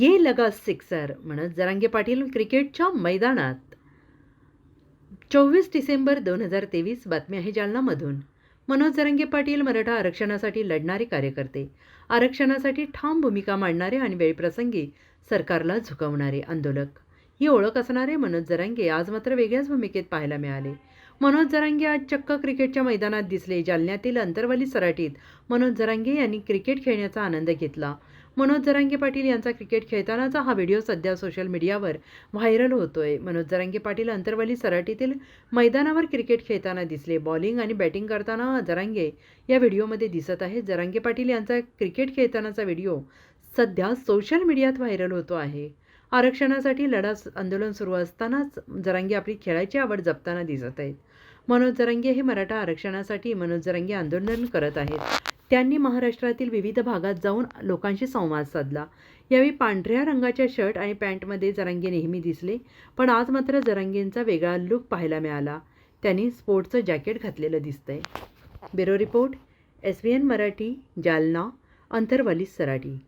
ये लगा सिक्सर म्हणत जरांगे पाटील क्रिकेटच्या मैदानात. चोवीस डिसेंबर दोन हजार तेवीस बातमी आहे जालनामधून. मनोज जरांगे पाटील मराठा आरक्षणासाठी लढणारे कार्यकर्ते. आरक्षणासाठी ठाम भूमिका मांडणारे आणि वेळप्रसंगी सरकारला झुकवणारे आंदोलक. ही ओळख असणारे मनोज जरांगे आज मात्र वेगळ्याच भूमिकेत पाहायला मिळाले. मनोज जरांगे आज चक्क क्रिकेटच्या मैदानात दिसले. जालन्यातील अंतरवाली सराटीत मनोज जरांगे यांनी क्रिकेट खेळण्याचा आनंद घेतला. मनोज जरांगे पाटील यांचा क्रिकेट खेळतानाचा हा व्हिडिओ सध्या सोशल मीडियावर व्हायरल होतोय. मनोज जरांगे पाटील अंतरवाली सराटीतील मैदानावर क्रिकेट खेळताना दिसले. बॉलिंग आणि बॅटिंग करताना जरांगे या व्हिडिओमध्ये दिसत आहेत. जरांगे पाटील यांचा क्रिकेट खेळतानाचा व्हिडिओ सध्या सोशल मीडियात व्हायरल होतो आहे. आरक्षणासाठी लढा आंदोलन सुरू असतानाच जरांगे आपली खेळायची आवड जपताना दिसत आहेत. मनोज जरांगे हे मराठा आरक्षणासाठी मनोज जरांगे आंदोलन करत आहेत. त्यांनी महाराष्ट्रातील विविध भागात जाऊन लोकांशी संवाद साधला. यावेळी पांढऱ्या रंगाच्या शर्ट आणि पॅन्टमध्ये जरांगे नेहमी दिसले पण आज मात्र जरांगेंचा वेगळा लुक पाहायला मिळाला. त्यांनी स्पोर्टचं जॅकेट घातलेलं दिसतंय. Bureau report S V N Marathi Jalna Antarwali Sarati.